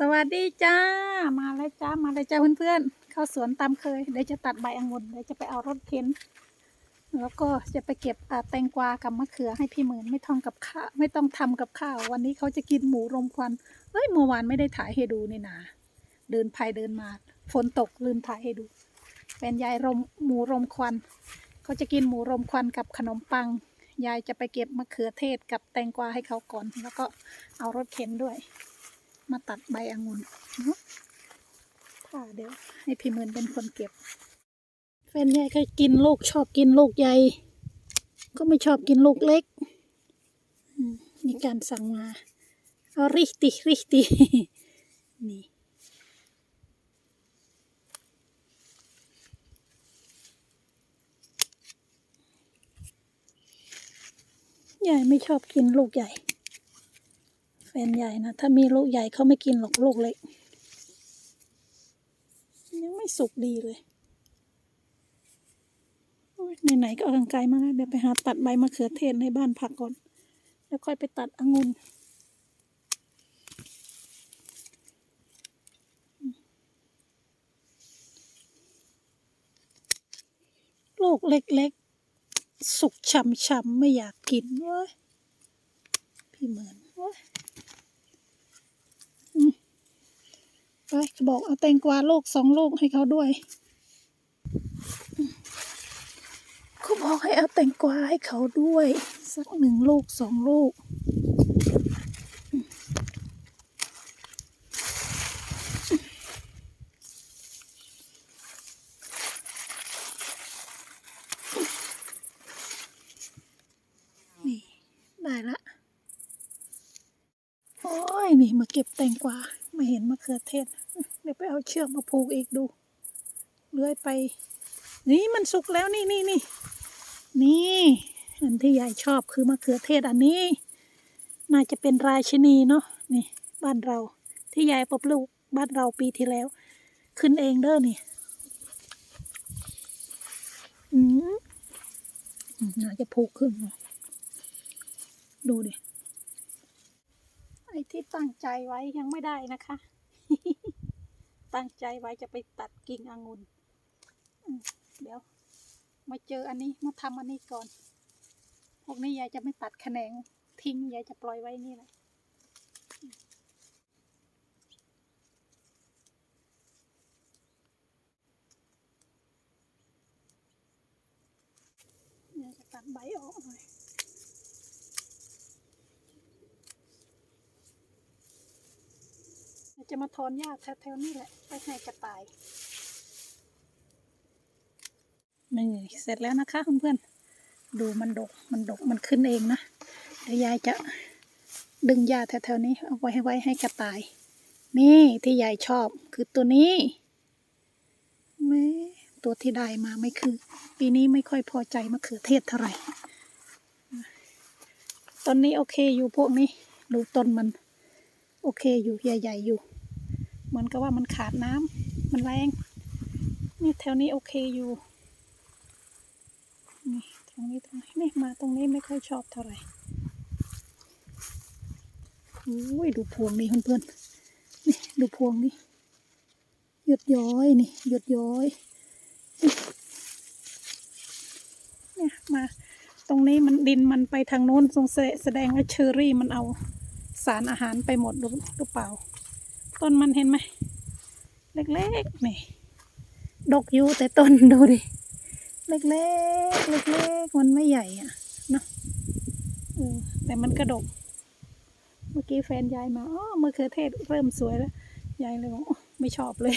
สวัสดีจ้า มาแล้วจ้า มาเลยจ้าเพื่อนๆ เข้าสวนตามเคย เดี๋ยวจะตัดใบองุ่น เดี๋ยวจะไปเอารถเข็น แล้วก็จะไปเก็บแตงกวากับมะเขือให้พี่หมื่นไม่ต้องกับข้าวไม่ต้องทำกับข้าว วันนี้เขาจะกินหมูรมควันเฮ้ยเมื่อวานไม่ได้ถ่ายให้ดูนี่นาเดินไปเดินมา ฝนตกลืมถ่ายให้ดู เป็นยายรมหมูรมควัน เขาจะกินหมูรมควันกับขนมปัง ยายจะไปเก็บมะเขือเทศกับแตงกวาให้เขาก่อน แล้วก็เอารถเข็นด้วย มาตัดใบองุ่นเนาะค่ะเดี๋ยว ให้พี่หมื่นเป็นคนเก็บ แฟนยายก็กินลูกชอบกินลูกใหญ่ ก็ไม่ชอบกินลูกเล็กอืมมีการสั่งมาเอาริติริตินี่ยายไม่ชอบกินลูกใหญ่แฟ นใหญ่นะ ถ้ามีลูกใหญ่เขาไม่กินหรอกลูกเล็ก ยังไม่สุกดีเลยไหนๆก็เอากางไกลมาแล้วเดี๋ยวไปหาตัดใบมะเขือเทศในบ้านผักก่อน แล้วค่อยไปตัดองุ่นลูกเล็กๆ สุกช่ำๆไม่อยากกินเว้ยพี่เหมือนเว้ย ไปเขาบอกเอาแตงกวาลูกสองลูกให้เขาด้วยเขาบอกให้เอาแตงกวาให้เขาด้วย สักหนึ่งลูกสองลูก นี่ ได้ละ โอ้ย นี่มาเก็บแตงกวาไม่ เห็นมะเขือเทศ เดี๋ยวไปเอาเชือกมาผูกอีกดู เลื้อยไป นี่มันสุกแล้วนี่นี่นี่นี่อันที่ยายชอบคือมะเขือเทศอันนี้ น่าจะเป็นราชินีเนาะนี่บ้านเราที่ยายปลูกบ้านเราปีที่แล้ว ขึ้นเองเด้อนี่อืมน่าจะผูกขึ้นดูดิ อ้ที่ตั้งใจไว้ยังไม่ได้นะคะ ตั้งใจไว้จะไปตัดกิ่งองุ่นเดี๋ยว มาเจออันนี้มาทำอันนี้ก่อน พวกนี้ยายจะไม่ตัดแขนงทิ้งยายจะปล่อยไว้นี่แหละยายจะตัดใบออกหน่อย จะมาถอนหญ้าแถวๆนี่แหละไปให้กระต่ายนี่เสร็จแล้วนะคะเพื่อนๆดูมันดกมันดกมันขึ้นเองนะเดี๋ยวยายจะดึงหญ้าแถวๆนี้เอาไว้ให้ไว้ให้กระต่าย นี่ที่ยายชอบคือตัวนี้แม่ตัวที่ได้มาไม่คือ ปีนี้ไม่ค่อยพอใจมะเขือเทศเท่าไหร่ต้นนี้โอเคอยู่พวกนี้ ดูต้นมัน โอเคอยู่ใหญ่ๆอยู่ เหมือนกับว่ามันขาดน้ำมันแรง นี่แถวนี้โอเคอยู่ นี่ตรงนี้ตรงนี้ไม่มาตรงนี้ไม่ค่อยชอบเท่าไหร่อุ้ยดูพวงนี่เพื่อนๆ นี่ดูพวงนี่หยดย้อยนี่หยดย้อยเนี่ยมาตรงนี้มันดินมันไปทางโน้นสงสัยแสดงว่าเชอรี่มันเอาสารอาหารไปหมดหรือเปล่า ต้นมันเห็นไหมเล็กๆนี่ดกอยู่แต่ต้นดูดิเล็กๆเล็กๆมันไม่ใหญ่อะเนาะแต่มันกระดก เมื่อกี้แฟนยายมาอ๋อมะเขือเทศเริ่มสวยแล้วยายเลยบอกไม่ชอบเลย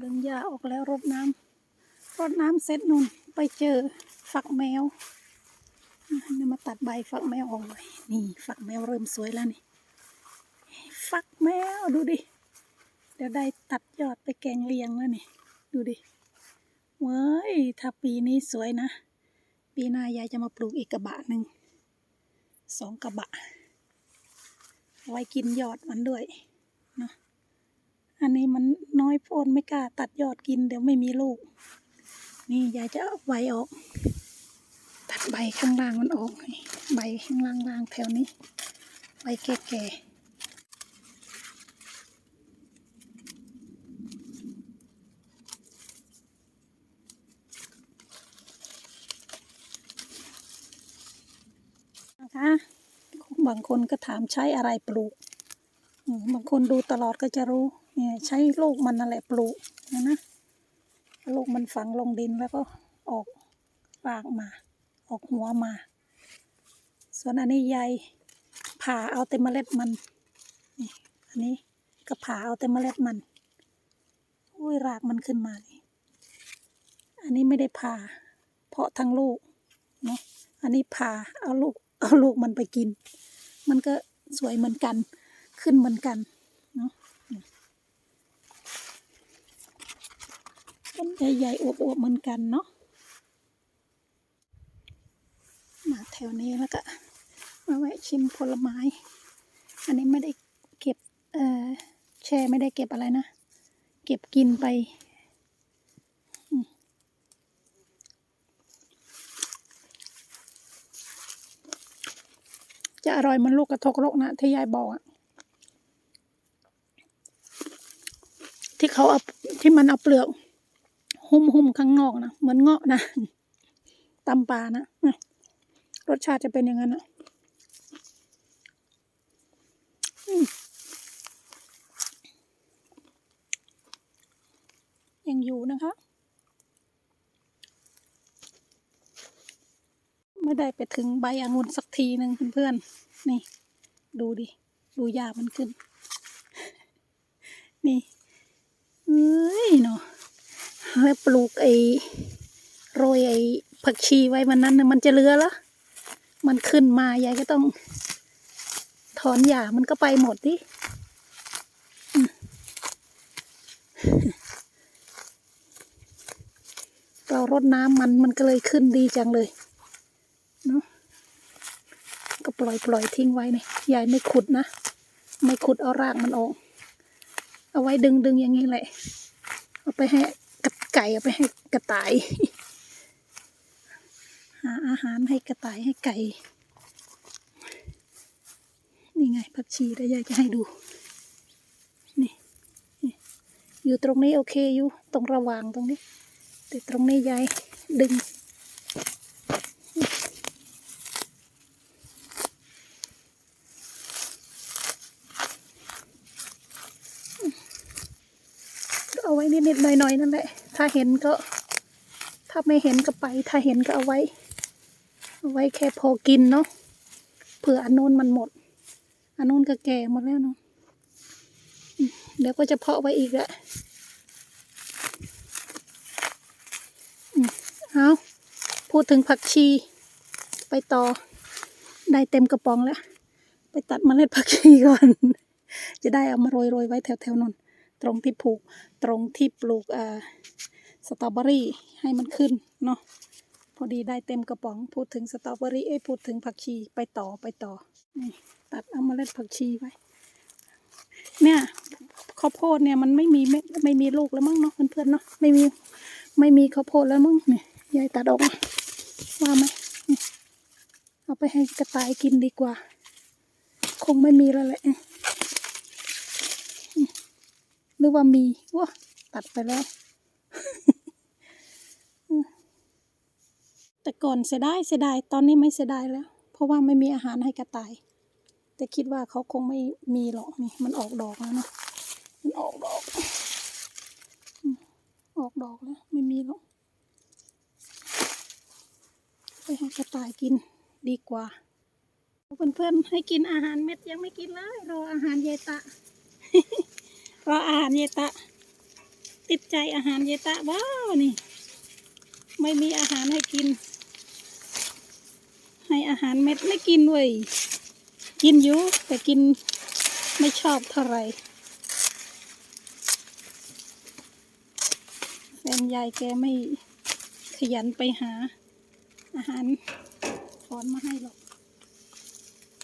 ดึงหญ้าออกแล้วรดน้ำรดน้ำเสร็จนุ่นไปเจอฝักแมว เดี๋ยวมาตัดใบฝักแมวออกหน่อยนี่ฝักแมวเริ่มสวยแล้วนี่ฝักแมวดูดิเดี๋ยวได้ตัดยอดไปแกงเลียงแล้วนี่ดูดิเว้ยถ้าปีนี้สวยนะ ปีหน้ายายจะมาปลูกอีกกระบะหนึ่งสองกระบะ ไว้กินยอดมันด้วยเนาะอันนี้มันน้อยโพนไม่กล้าตัดยอดกินเดี๋ยวไม่มีลูก นี่ยายจะเอาใบออก ใบข้างล่างมันออกใบข้างล่างๆแถวนี้ไว้แก่ๆนะคะบางคนก็ถามใช้อะไรปลูก บางคนดูตลอดก็จะรู้เนี่ยใช้ลูกมันนั่นแหละปลูกนะนะลูกมันฝังลงดินแล้วก็ออกรากมา ออกหัวมา ส่วนอันนี้ใยผ่าเอาแต่เมล็ดมันนี่อันนี้ก็ผ่าเอาแต่เมล็ดมันอุ้ยรากมันขึ้นมานี่อันนี้ไม่ได้ผ่า เพาะทั้งลูกเนาะอันนี้ผ่าเอาลูกเอาลูกมันไปกิน มันก็สวยเหมือนกันขึ้นเหมือนกันเนาะต้นใหญ่ๆอวบๆเหมือนกันเนาะ มาแถวนี้แล้วก็มาแวะชิมผลไม้ อันนี้ไม่ได้เก็บเอ่อแช่ไม่ได้เก็บอะไรนะ เก็บกินไปจะอร่อยเหมันลูกกระทกรกนะที่ยายบอกอะที่เขาเอาที่มันเอาเปลือก หุ้มหุ้มข้างนอกนะเหมือนเงาะนะตำปลานะ สชาติจะเป็นอย่างนั้นอะยังอยู่นะคะ ไม่ได้ไปถึงใบองุ่นสักทีหนึ่งเพื่อนๆ นี่ ดูดิ ดูยามันขึ้น นี่เอ้ยเนาะแล้วปลูกไอ้โรยไอ้ผักชีไว้วันนั้นน่ะมันจะเลือเหรอ มันขึ้นมายายก็ต้องถอนหญ้ามันก็ไปหมดดิเรารดน้ำมันมันก็เลยขึ้นดีจังเลยเนาะก็ปล่อยปล่อยทิ้งไว้เนี่ยยายไม่ขุดนะ ไม่ขุดเอารากมันออก เอาไว้ดึงดึงอย่างนี้แหละ เอาไปให้กระไก่เอาไปให้กระต่าย หาอาหารให้กระต่ายให้ไก่ นี่ไงผักชีแล้วยายจะให้ดูนี่นี่อยู่ตรงนี้โอเคอยู่ตรงระหว่างตรงนี้ แต่ตรงนี้ยายดึงเอาไว้นิดๆหน่อยๆนั่นแหละ ถ้าเห็นก็ ถ้าไม่เห็นก็ไป ถ้าเห็นก็เอาไว้ ไว้แค่พอกินเนาะเผื่ออันนู้นมันหมด อันนู้นก็แก่หมดแล้วเนาะเดี๋ยวก็จะเพาะไว้อีกแหละเอาพูดถึงผักชี ไปต่อ ได้เต็มกระป๋องแล้ว ไปตัดเมล็ดผักชีก่อน จะได้เอามาโรยโรยไว้แถวแถวนนตรงที่ปลูก ตรงที่ปลูกอ่าสตรอเบอรี่ให้มันขึ้นเนาะ พอดีได้เต็มกระป๋อง พูดถึงสตรอเบอรี่เอ้พูดถึงผักชีไปต่อไปต่อ นี่ตัดเอาเมล็ดผักชีไว้ เนี่ยข้าวโพดเนี่ยมันไม่มีเม็ดไม่มีลูกแล้วมั้งเนาะเพื่อนๆเนาะไม่มีไม่มีข้าวโพดแล้วมั้งเนี่ยยายตัดออกมาว่าไหมเอาไปให้กระต่ายกินดีกว่า คงไม่มีแล้วแหละหรือว่ามีว้าตัดไปแล้ว แต่ก่อนเสียดายเสียดายตอนนี้ไม่เสียดายแล้ว เพราะว่าไม่มีอาหารให้กระต่าย แต่คิดว่าเขาคงไม่มีหรอกนี่มันออกดอกแล้วเนาะมันออกดอกอออกดอกแล้วไม่มีหรอกไปให้กระต่ายกินดีกว่าเพื่อนๆให้กินอาหารเม็ดยังไม่กินเลยรออาหารเยตะรออาหารเยตะ ติดใจอาหารเยตะว้าวนี่ ไม่มีอาหารให้กิน ให้อาหารเม็ดไม่กินเว้ย กินอยู่แต่กินไม่ชอบเท่าไหร่แฟนยายแกไม่ขยันไปหา อาหารถอนมาให้หรอก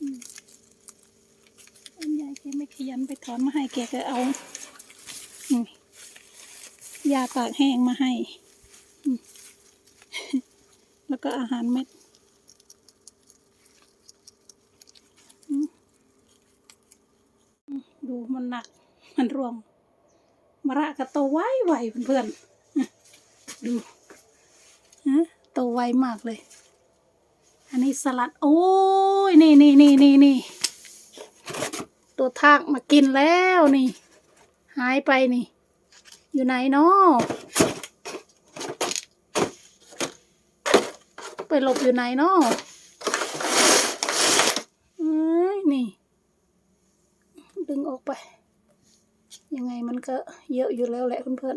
อืมแฟนยายแกไม่ขยันไปถอนมาให้แกก็เอาอยาตากแห้งมาให้ แล้วก็อาหารเม็ดอืม มันหนัก มันร่วงมะระก็โตไวไวเพื่อนๆดูฮะโตไวมากเลย อันนี้สลัด โอ้ยนี่นี่นี่นี่นี่ตัวทากมากินแล้วนี่ หายไปนี่ อยู่ไหนเนาะไปหลบอยู่ไหนเนาะเอ้ยนี่ ดึงออกไป ยังไงมันก็เยอะอยู่แล้วแหละเพื่อน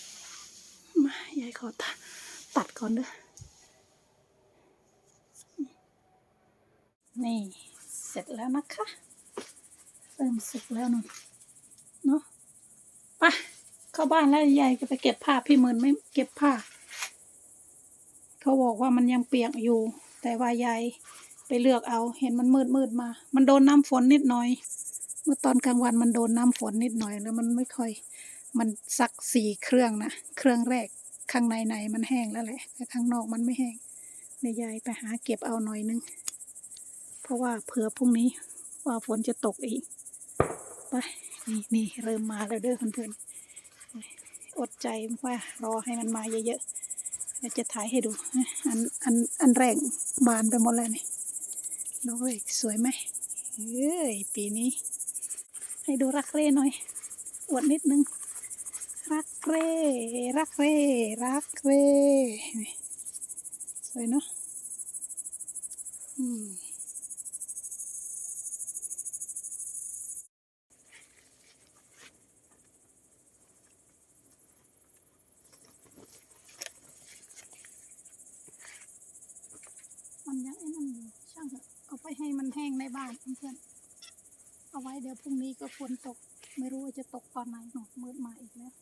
ๆ มายายขอตัดตัดก่อนเด้อ นี่เสร็จแล้วนะคะ เริ่มสุกแล้วนุ่นเนาะไปเข้าบ้านแล้วยายก็ไปเก็บผ้าพี่หมื่นไม่เก็บผ้า เขาบอกว่ามันยังเปียกอยู่ แต่ว่ายายไปเลือกเอา เห็นมันมืดมืดมา มันโดนน้ำฝนนิดหน่อย เมื่อตอนกลางวันมันโดนน้ำฝนนิดหน่อยแล้วมันไม่ค่อย มันซักสี่เครื่องนะ เครื่องแรกข้างในในมันแห้งแล้วแหละแต่ข้างนอกมันไม่แห้งเดี๋ยวยายไปหาเก็บเอาหน่อยนึง เพราะว่าเผื่อพรุ่งนี้ว่าฝนจะตกอีก ไป นี่นี่เริ่มมาแล้วเด้อเพื่อนๆอดใจว่ารอให้มันมาเยอะๆเดี๋ยวจะถ่ายให้ดู อันอันอันแรกบานไปหมดแล้วนี่ดอกเล็กสวยไหมเอ้ยปีนี้ ให้ดูรักเร่หน่อย อวดนิดนึง รักเร่ รักเร่ รักเร่สวยเนาะอืมมันยังไอ้นั่นอยู่ช่างเถอะเอาไปให้มันแห้งในบ้านเพื่อน เอาไว้เดี๋ยวพรุ่งนี้ก็ฝนตก ไม่รู้ว่าจะตกตอนไหนหนอมืดมาอีกแล้ว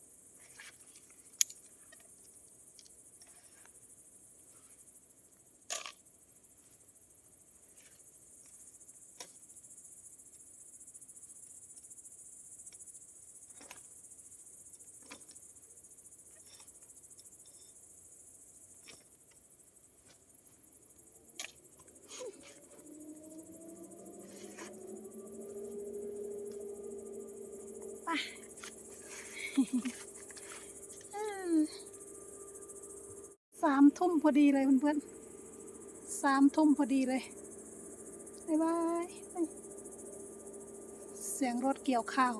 สามทุ่มพอดีเลยเพื่อนๆสามทุ่มพอดีเลยบ๊ายบาย เสียงรถเกี่ยวข้าว